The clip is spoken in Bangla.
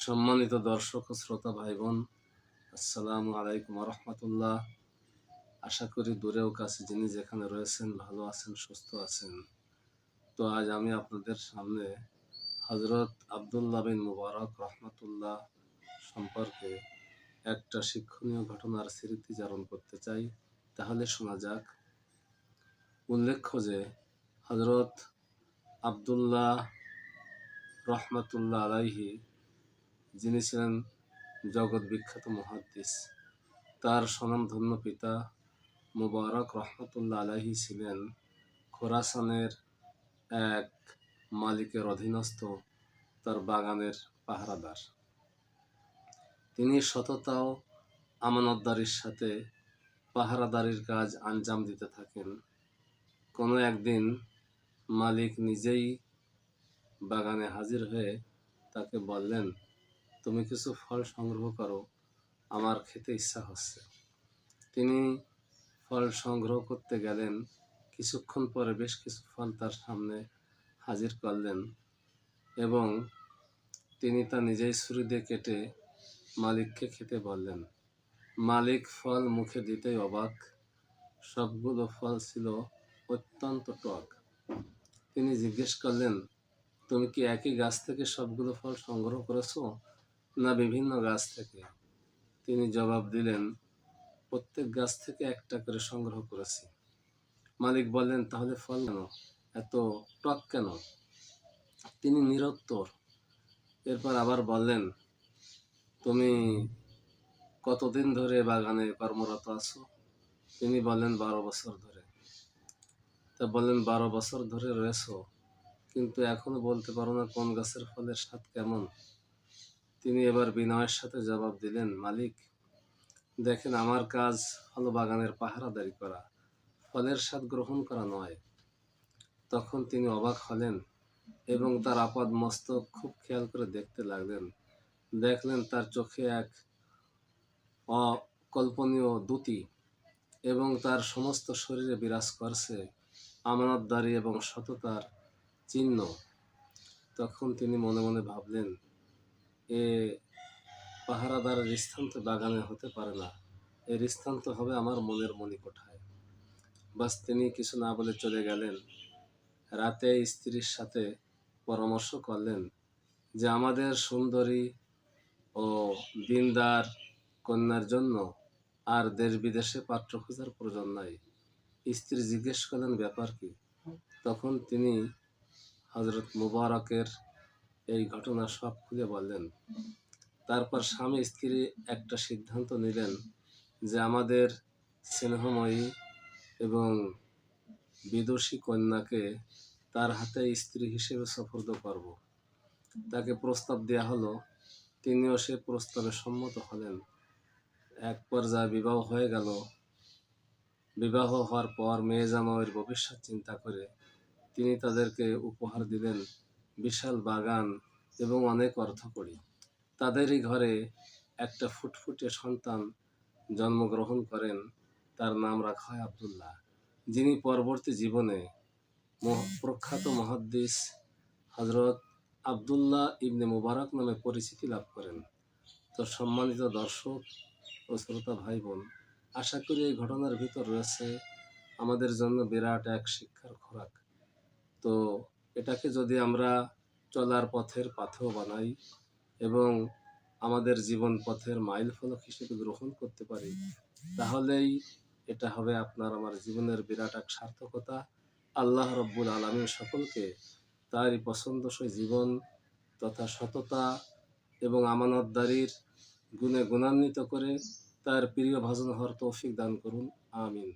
সম্মানিত দর্শক ও শ্রোতা ভাই বোন আসসালামু আলাইকুম রহমতুল্লাহ আশা করি দূরেও কাছে যিনি যেখানে রয়েছেন, ভালো আছেন, সুস্থ আছেন। তো আজ আমি আপনাদের সামনে হজরত আবদুল্লাহ বিন মুবারক রহমতুল্লাহ সম্পর্কে একটা শিক্ষণীয় ঘটনার স্মৃতিচারণ করতে চাই। তাহলে শোনা যাক। উল্লেখ্য যে হজরত আবদুল্লাহ রহমতুল্লাহ আলাইহি যিনি ছিলেন জগৎ বিখ্যাত মহাদ্দিস তার স্বনামধন্য পিতা মুবারক রহমতুল্লাহ আলাহি ছিলেন। খোরাসানের এক মালিকের অধীনস্থ তার বাগানের পাহারাদার। তিনি সততা ও আমানতদারির সাথে পাহারাদারির কাজ আঞ্জাম দিতে থাকেন। কোনো একদিন মালিক নিজেই বাগানে হাজির হয়ে তাকে বললেন তুমি কিছু ফল সংগ্রহ করো, আমার খেতে ইচ্ছা হচ্ছে। তিনি ফল সংগ্রহ করতে গেলেন। কিছুক্ষণ পরে বেশ কিছু ফল তার সামনে হাজির করলেন এবং তিনি তা নিজেই ছুরি দিয়ে কেটে মালিককে খেতে বললেন। মালিক ফল মুখে দিতেই অবাক। সবগুলো ফল ছিল অত্যন্ত টক। তিনি জিজ্ঞেস করলেন, তুমি কি একই গাছ থেকে সবগুলো ফল সংগ্রহ করেছ? না, বিভিন্ন গাছ থেকে। তিনি জবাব দিলেন, প্রত্যেক গাছ থেকে একটা করে সংগ্রহ করেছি। মালিক বললেন, তাহলে ফল কেন? এত টক কেন? তিনি নিরত্তর। এরপর আবার বললেন, তুমি কতদিন ধরে বাগানে কর্মরত আছো? তিনি বললেন, বারো বছর ধরে। তা বললেন, বারো বছর ধরে রয়েছো, কিন্তু এখনও বলতে পারো না কোন গাছের ফলের স্বাদ কেমন? তিনি এবার বিনয়ের সাথে জবাব দিলেন, মালিক, দেখেন আমার কাজ হলো বাগানের পাহারাদারি করা, ফলের স্বাদ গ্রহণ করা নয়। তখন তিনি অবাক হলেন এবং তার আপাদ মস্তক খুব খেয়াল করে দেখতে লাগলেন। দেখলেন তার চোখে এক অকল্পনীয় দ্যুতি এবং তার সমস্ত শরীরে বিরাজ করছে আমানতদারি এবং সততার চিহ্ন। তখন তিনি মনে মনে ভাবলেন এ পাহারাদারের স্থান বাগানে হতে পারে না। এর স্থান হবে আমার মনের মণিকোঠায়। বাস তিনি কিছু না বলে চলে গেলেন। রাতে স্ত্রীর সাথে পরামর্শ করলেন যে আমাদের সুন্দরী ও দিনদার কন্যার জন্য আর দেশ বিদেশে পাত্র খোঁজার প্রয়োজন নাই। স্ত্রী জিজ্ঞেস করলেন, ব্যাপার কি? তখন তিনি হজরত মুবারকের এই ঘটনা সব খুলে বললেন। তারপর স্বামী স্ত্রী একটা সিদ্ধান্ত নিলেন যে আমাদের স্নেহময়ী এবং বিদুষী কন্যাকে তার হাতে স্ত্রী হিসেবে সফর্দ করব। তাকে প্রস্তাব দেওয়া হলো। তিনিও সে প্রস্তাবে সম্মত হলেন। এক পর্যায়ে বিবাহ হয়ে গেল। বিবাহ হওয়ার পর মেয়ে জামাইয়ের ভবিষ্যৎ চিন্তা করে তিনি তাদেরকে উপহার দিলেন বিশাল বাগান এবং অনেক অর্থ করি তাদেরই ঘরে একটা ফুটফুটে সন্তান জন্মগ্রহণ করেন, তার নাম রাখা হয় আবদুল্লাহ, যিনি পরবর্তী জীবনে প্রখ্যাত মহাদ্দিস হজরত আবদুল্লাহ ইবনে মুবারক নামে পরিচিতি লাভ করেন। তো সম্মানিত দর্শক ও শ্রোতা ভাই বোন আশা করি এই ঘটনার ভিতর রয়েছে আমাদের জন্য বিরাট এক শিক্ষার খোরাক। তো এটাকে যদি আমরা চলার পথের পাথেও বানাই এবং আমাদের জীবন পথের মাইল ফলক হিসেবে গ্রহণ করতে পারি, তাহলেই এটা হবে আপনার, আমার জীবনের বিরাট এক সার্থকতা। আল্লাহ রব্বুল আলমী সকলকে তারই পছন্দসই জীবন তথা সততা এবং আমানতদারির গুণে গুণান্বিত করে তার প্রিয় ভাজন হওয়ার তৌফিক দান করুন। আমিন।